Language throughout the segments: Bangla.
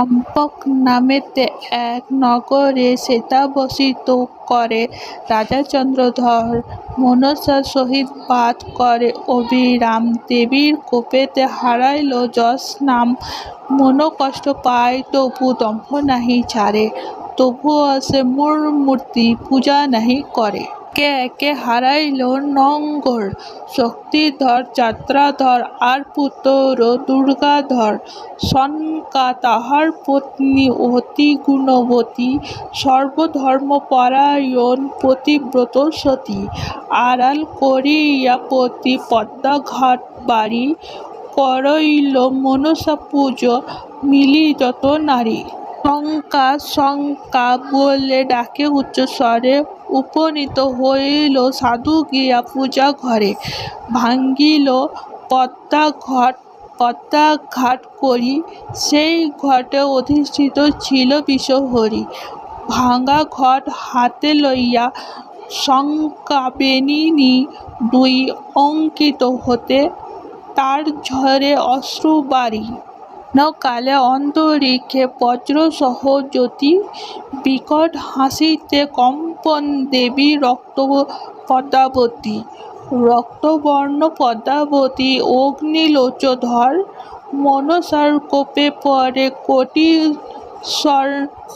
চম্পক নামেতে এক নগরে শ্বেতাবসিত করে। রাজা চন্দ্রধর মনসার সহিত বাদ করে। অবিরাম দেবীর কোপেতে হারাইল যশ নাম। মন কষ্ট পায়, তবু দম্ভ নাহি ছাড়ে। তবুও সে মোর মূর্তি পূজা নাহি করে। একে একে হারাইল নঙ্গর? শক্তিধর যাত্রাধর আর পুত্র দুর্গাধর সনকা তাহার পত্নী অতি গুণবতী, সর্বধর্মপরায়ণ পতিব্রত সতী। আড়াল করিয়া পতি পদ্মাঘাট বাড়ি, করইল মনসা পুজো মিলি যত নারী। শঙ্কা শঙ্কা বলে ডাকে উচ্চস্বরে। উপনীত হইল সাধু গিয়া পূজা ঘরে। ভাঙ্গিল পদ্মাঘট পদ্মাঘাট করি। সেই ঘটে অধিষ্ঠিত ছিল বিশ্বহরি ভাঙা ঘট হাতে লইয়া শঙ্কাবেনিনী দুই অঙ্কিত হতে তার ঝরে অশ্রু বাড়ি। কালে অন্তরিক্ষে বজ্রসহ জ্যোতি বিকট হাসিতে কম্পন দেবী রক্ত পদ্মাবতী রক্তবর্ণ পদ্মাবতী অগ্নিলোচধর মনসার কোপে পরে কোটিশ্বর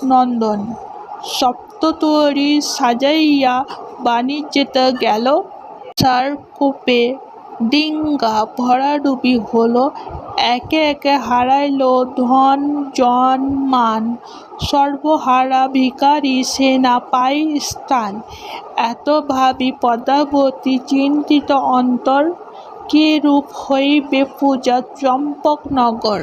নন্দন সপ্ততরী সাজাইয়া বাণিজ্যেতে গেল সার কোপে ডিঙ্গা ভরাডুবি হলো একে একে হারাইল ধন, জন, মান। সর্বহারা ভিখারি সেনা পাই স্থান। এত ভাবি পদ্মাবতী চিন্তিত অন্তর কি রূপ হইবে পূজা চম্পকনগর?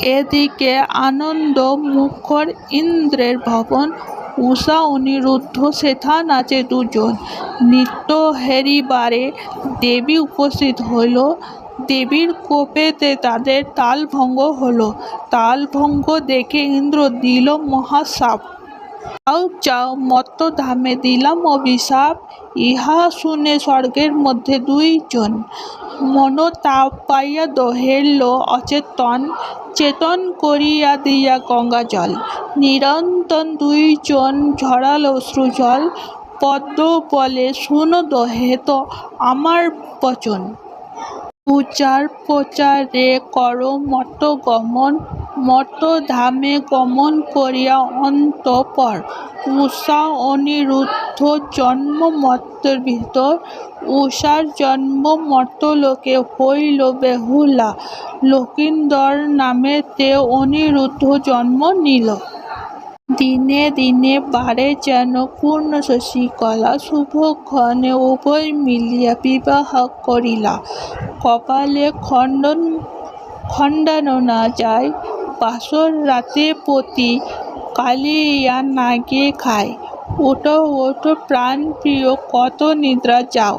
এদিকে আনন্দ মুখর ইন্দ্রের ভবন উষা, অনিরুদ্ধ, সেথা, নাচে দুজন। নিত্য হেরিবারে দেবী উপস্থিত হইল। দেবীর কোপেতে তাদের তালভঙ্গ হল। তালভঙ্গ দেখে ইন্দ্র দিল মহাশাপ যাও যাও, মত্তধামে দিলাম অভিশাপ। ইহা শুনে স্বর্গের মধ্যে দুইজন মনোতাপ পাইয়া দহেল অচেতন চেতন করিয়া দিয়া গঙ্গা জল। নিরন্তর দুইজন ঝরাল অশ্রুজল, পদ্ম বলে, শুন দহে, তো আমার বচন। পূজার প্রচারে কর মর্ত গমন মর্তধামে গমন করিয়া অন্তপর উষা অনিরুদ্ধ জন্ম মর্তের ভিতর উষার জন্ম মর্তলোকে হইল বেহুলা। লকিন্দর নামেতে অনিরুদ্ধ জন্ম নিল। দিনে দিনে বাড়ে যেন পূর্ণ শশিকলা শুভক্ষণে উভয় মিলিয়া বিবাহ করিলা। কপালে খণ্ডন, খণ্ডানো না যায় বাসর রাতে পতি কালিয়া নাগে খায়। ওটো ওটো প্রাণ প্রিয়, কত নিদ্রা যাও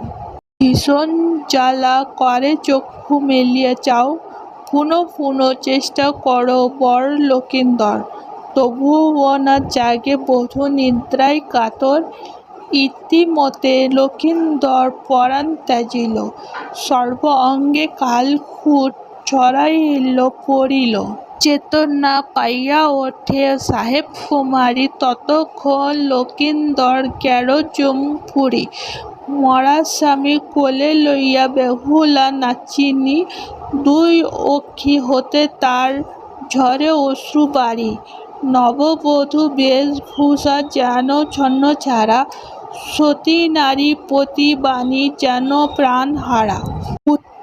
ভীষণ জ্বালা করে চক্ষু মেলিয়া চাও। পুনঃ পুনঃ চেষ্টা করো বর লকিন্দর। তবুও না জাগে বধূ নিদ্রায় কাতর। ইতিমতে লক্ষিন্দর পরাণ ত্যাজিল। সর্ব অঙ্গে কালকূট ছড়াইল পড়িল। চেতনা পাইয়া ওঠে, সাহেব কুমারী, ততক্ষণ লক্ষিন্দর গেল চুমপুরি মরা স্বামী কোলে লইয়া বেহুলা নাচিনি, দুই অক্ষি হতে তার ঝরে অশ্রু বাড়ি। নববধূ বেশভূষা যেন ছন্ন ছাড়া, সতী নারী প্রতিবাণী যেন প্রাণহারা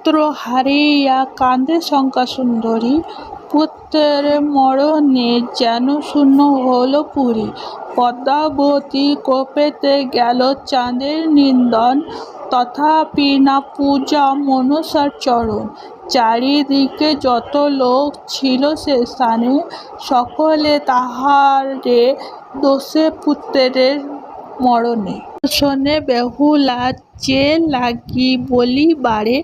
পুত্র হারিয়া কাঁদে শঙ্কা সুন্দরী পুত্রের মরণে যেন শূন্য হল পুরী। পদ্মাবতী কোপেতে গেল চাঁদের নিন্দন। তথাপি না পূজা মনসার চরণ। চারিদিকে যত লোক ছিল সে স্থানে, সকলে তাহারে দোষে পুত্রের মরণে। শোনে বেহুলা যে লাগি বলিবারে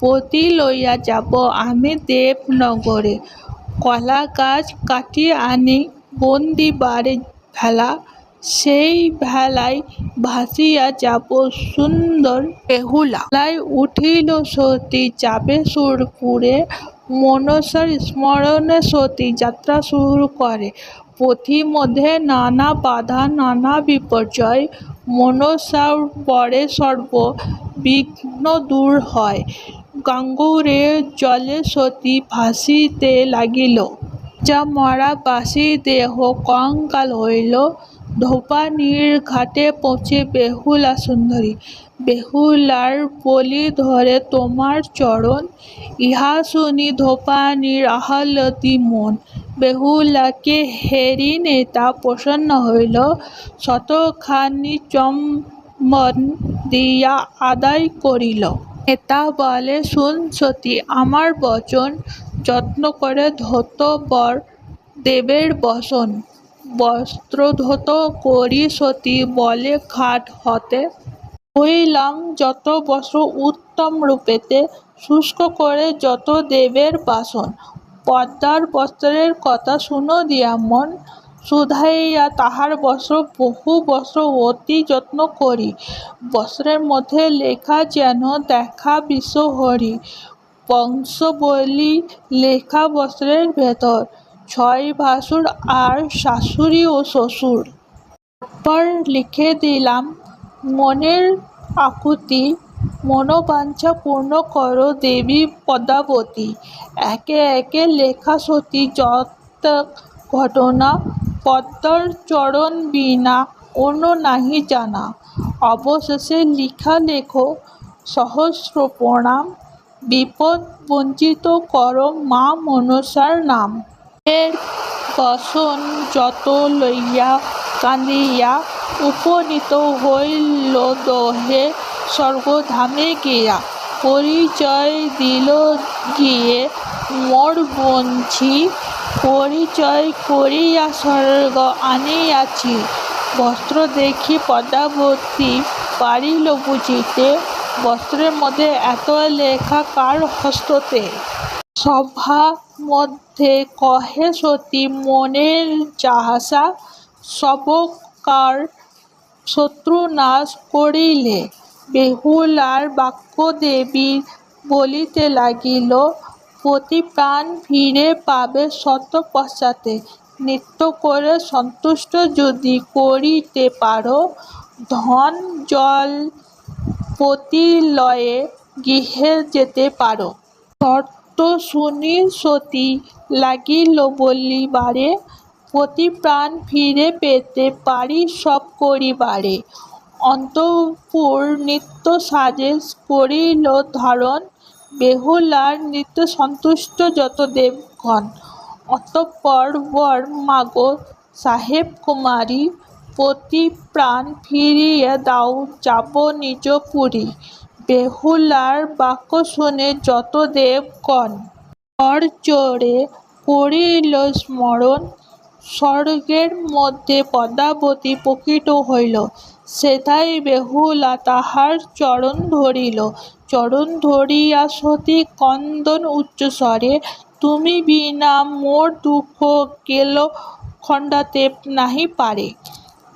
পতি লইয়া যাব। আমি দেবনগরে কলা গাছ কাটিয়ে আনি বন্দিবারে ভেলা, সেই ভেলায় ভাসিয়া যাব সুন্দর বেহুলা। উঠিল সতী, যাবে সুরপুরে মনসার স্মরণে সতী যাত্রা শুরু করে। পথিমধ্যে নানা বাধা, নানা বিপর্যয়, মনসার পরে সর্ব বিঘ্ন দূর হয়। গাঙ্গুরে জলে সতী ভাসিতে লাগিল। যা মরা বাসি দেহ কঙ্কাল হইল। ধোপানির ঘাটে পৌঁছে বেহুলা সুন্দরী, বেহুলার বলি ধরে তোমার চরণ। ইহা শুনি ধোপানির আহ্লাদি মন। বেহুলাকে হেরি নেতা প্রসন্ন হইল। শতখানি চম্বন দিয়া আদায় করিল। নেতা বলে, শুন সতী, আমার বচন যত্ন করে ধোত বর দেবের বসন। বস্ত্রধৌত করি সতী, বলে খাট হতে। হইলাম যত বস্ত্র উত্তম রূপেতে, শুষ্ক করে যত দেবের বাসন। পদ্মার বস্ত্রের কথা শুনো দিয়া মন। শুধাইয়া তাহার বস্ত্র বহু বস্ত্র অতি যত্ন করি। বস্ত্রের মধ্যে লেখা যেন দেখা বিশ্বহরি। বংশবলী লেখা বস্ত্রের ভেতর। ছয় ভাসুর আর শাশুড়ি ও শ্বশুর। তারপর লিখে দিলাম, মনের আকুতি, মনোবাঞ্ছা পূর্ণ করো দেবী পদ্মাবতী একে একে লেখা সতী যত ঘটনা পদ্মার চরণ বিনা অন্য নাহি জানা। অবশেষে লিখা লেখো সহস্র প্রণাম বিপদ বঞ্চিত কর মা মনসার নাম। এর বসন যত লইয়া কাঁদিয়া উপনীত হইল দহে স্বর্গধামে গিয়া। পরিচয় দিল গিয়ে, মোর বঞ্ছি পরিচয় করিয়া স্বর্গ আনিয়াছি। বস্ত্র দেখি পদ্মাবতী পারিল বুঝিতে। বস্ত্রের মধ্যে এত লেখা কার হস্ততে? সভা মধ্যে কহে সতী, মনের যাহাসা সবকার শত্রু নাশ করিলে। বেহুলার বাক্য দেবী বলিতে লাগিল পতি প্রাণ ফিরে পাবে শত পশ্চাতে নৃত্য করে সন্তুষ্ট যদি করিতে পারো, ধন জল পতি লয়ে গৃহে যেতে পারো। শর্ত শুনি সতী, লাগিল বলিবারে, প্রতি প্রাণ ফিরে পেতে পারি সব করিবারে। অন্তঃপুর নিত্য সাজে করিল ধারণ বেহুলার নৃত্য সন্তুষ্ট যত দেবগণ, অতঃপর বর মাগো সাহেব কুমারী, পতি প্রাণ ফিরিয়ে দাও, যাব নিজ পুরী। বেহুলার বাক্য শুনে যত দেবগণ কর জোড়ে করিল স্মরণ, স্বর্গের মধ্যে পদ্মাবতী প্রকৃত হইল। সেথায় বেহুলা তাহার চরণ ধরিল। চরণ ধরিয়া সতী ক্রন্দন উচ্চস্বরে তুমি বিনা মোর দুঃখ গেল খণ্ডাতে নাহি পারে।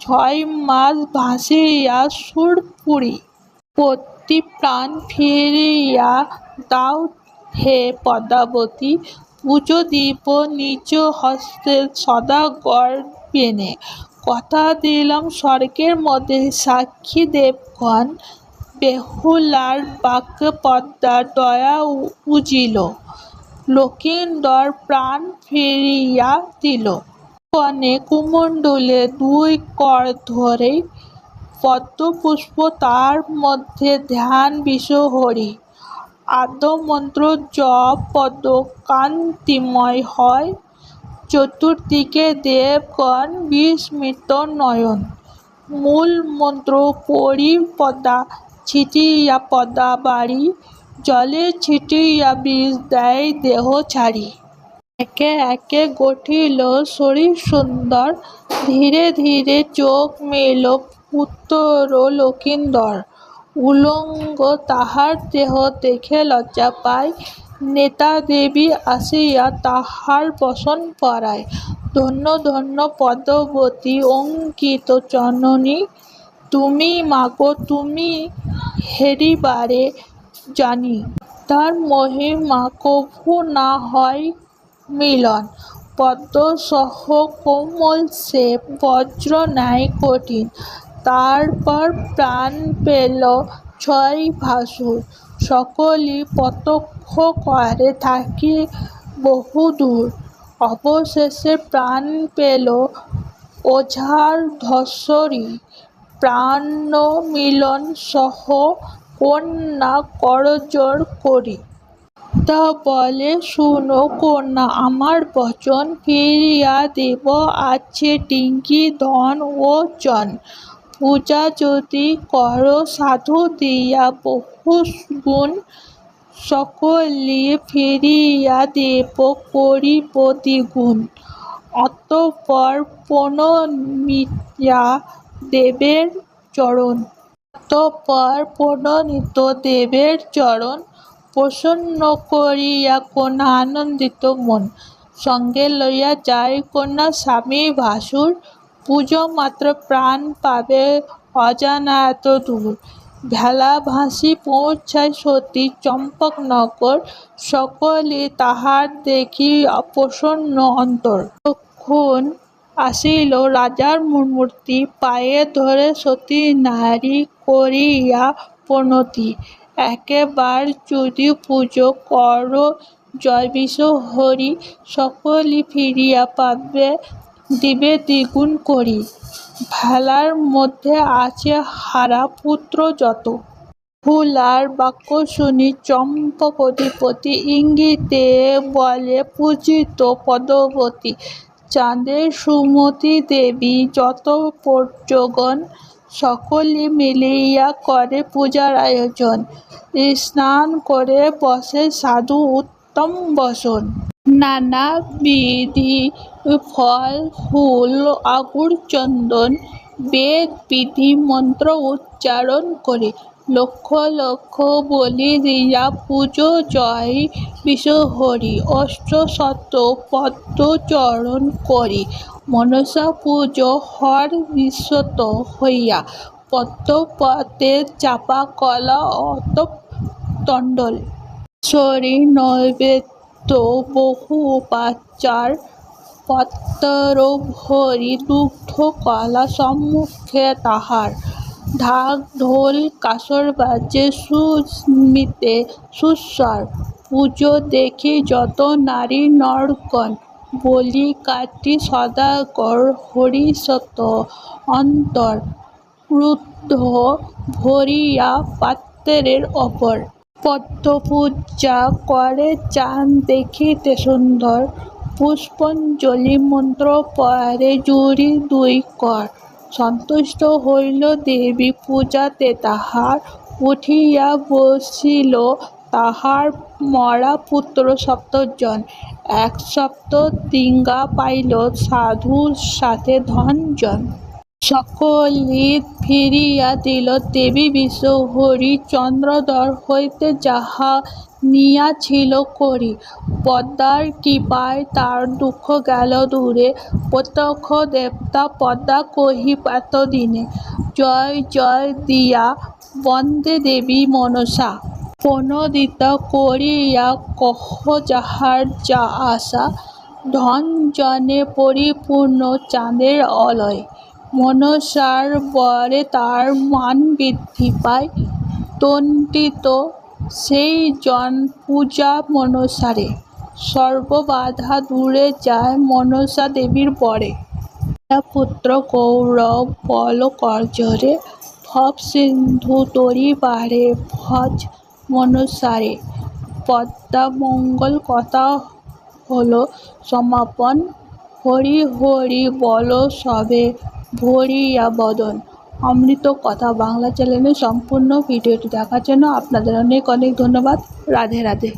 ছয় মাস ভাসিয়া সুরপুরী পতি প্রাণ ফিরিয়া দাও হে পদ্মাবতী পুজো দিব নিজ হস্তে সদাগর বেনে কথা দিলাম স্বর্গের মধ্যে সাক্ষী দেবগণ বেহুলার বাক্যে পদ্মার দয়া উজিল। লক্ষিন্দর প্রাণ ফিরিয়া দিল। কনে কুমণ্ডলে দুই কর ধরে পদ্মপুষ্প তার মধ্যে ধ্যান বিশ্বহরি আদ্যমন্ত্র জপ পদ কান্তিময় হয়। চতুর্দিকে দেবগণ বিস্মিত নয়ন। মূল মন্ত্র পড়ি পদ্মা ছিটিয়া পদ্মা বাড়ি জলে ছিটিয়া বিষ দেয় দেহ ছাড়ি। একে একে গঠিল শরীর সুন্দর, ধীরে ধীরে চোখ মেল পুত্র লক্ষিন্দর। উলঙ্গ তাহার দেহ দেখে লজ্জা পায়, নেতা দেবী আসিয়া তাহার বসন পরায়। ধন্য ধন্য পদ্মাবতী অঙ্কিত জননী তুমি মাগো, তুমি হেরিবারে জানি। রাধার মহিমা কভু না হয় মিলন। পদ্ম সহ কোমল সে বজ্র ন্যায় কঠিন। তারপর প্রাণ পেল ছয় ভাসুর। সকলই প্রত্যক্ষ করে থাকি বহুদূর অবশেষে প্রাণ পেল ওঝার ধূসরি প্রাণ মিলন সহ কন্যা করজোড় করি। তা বলে, শুনো কন্যা, আমার বচন ফিরিয়া দেব আছে ডিঙ্গি, ধন ও জন। পূজা যদি কর, সাধু দিয়া বহু গুণ। সকলে ফিরিয়া দেব করিব দ্বিগুণ। অতঃপর প্রণমিয়া দেবের চরণ। অতঃপর প্রণমিত দেবের চরণ। প্রসন্ন করিয়া কন্যা আনন্দিত মন। সঙ্গে লইয়া যায় কন্যা স্বামী ভাসুর। পুজো মাত্র প্রাণ পাবে অজানা এত দূর। ভেলা ভাসি পৌঁছায় সতী চম্পকনগর সকলে তাহার দেখি প্রসন্ন অন্তর। তখন আসিল। রাজার মূর্তি পায়ে ধরে সতী নারী করিয়া প্রণতি। একেবার যদি পুজো কর জয় বিশ্ব হরি সকলই ফিরিয়া পাবে, দিবে দ্বিগুণ করি। ভেলার মধ্যে আছে হারা পুত্র যত। ভোলার বাক্য শুনি চম্পকধিপতি ইঙ্গিতে বলে পূজিত পদবতী। চাঁদের সুমতি দেবী যত পর্যগণ সকলে মিলিয়া করে পূজার আয়োজন। স্নান করে বসে সাধু উত্তম বসন। নানা বিধি, ফল, ফুল, আগুর চন্দন, বেদ বিধি, মন্ত্র উচ্চারণ করে লক্ষ লক্ষ বলি দিয়া পুজো জয় বিশ্বহরি অষ্টশত পদ্ম চরণ করি। মনসা পুজো হর বিশ্বত হইয়া, পদ্মপতে চাপা কলা অত তণ্ডল। শরী নৈবেদ্য বহু উপাচার পত্তর ভরি দুগ্ধ কলা সম্মুখে তাহার। ঢাক, ঢোল, কাসর বাজে, সুস্মিতে সুস্বর। পুজো দেখি যত নারী নরগণ বলি কাটি সদাগর হরিশত অন্তর, ক্রুদ্ধ ভরিয়া পাত্রের ওপর। পদ্মপূজা করে চাঁদ দেখিতে সুন্দর, পুষ্পঞ্জলি মন্ত্র পরে জুড়ি দুই কর। সন্তুষ্ট হইল দেবী পূজাতে। তাহার উঠিয়া বসিল তাহার মরা পুত্র সপ্তজন। এক সপ্ত দিঙ্গা পাইল সাধুর সাথে ধনজন। সকলি ফিরিয়া দিল, দেবী বিশ্ব হরি চন্দ্রধর হইতে যাহা নিয়াছিল করি। পদ্মার কৃপায় তার দুঃখ গেল দূরে, প্রত্যক্ষ দেবতা পদ্মা কহি এতদিনে, জয় জয় দিয়া, বন্দে দেবী মনসা। প্রণোদিত করিয়া কহ যাহার যা আশা, ধন জনে পরিপূর্ণ চাঁদের অলয়। মনসার বরে তার মান বৃদ্ধি পায়। তন্ত্রিত সেই জন পূজা মনসারে। সর্ববাধা দূরে যায় মনসা দেবীর বরে পুত্র কৌরব বল করজরে, ভব সিন্ধু তরি বাড়ে ভজ মনসারে। পদ্মা মঙ্গল কথা হলো সমাপন। হরি হরি বল সবে ভরিয়া বদন। অমৃত কথা বাংলা চ্যানেলের সম্পূর্ণ ভিডিওটি দেখার জন্য আপনাদের অনেক অনেক ধন্যবাদ। রাধে রাধে।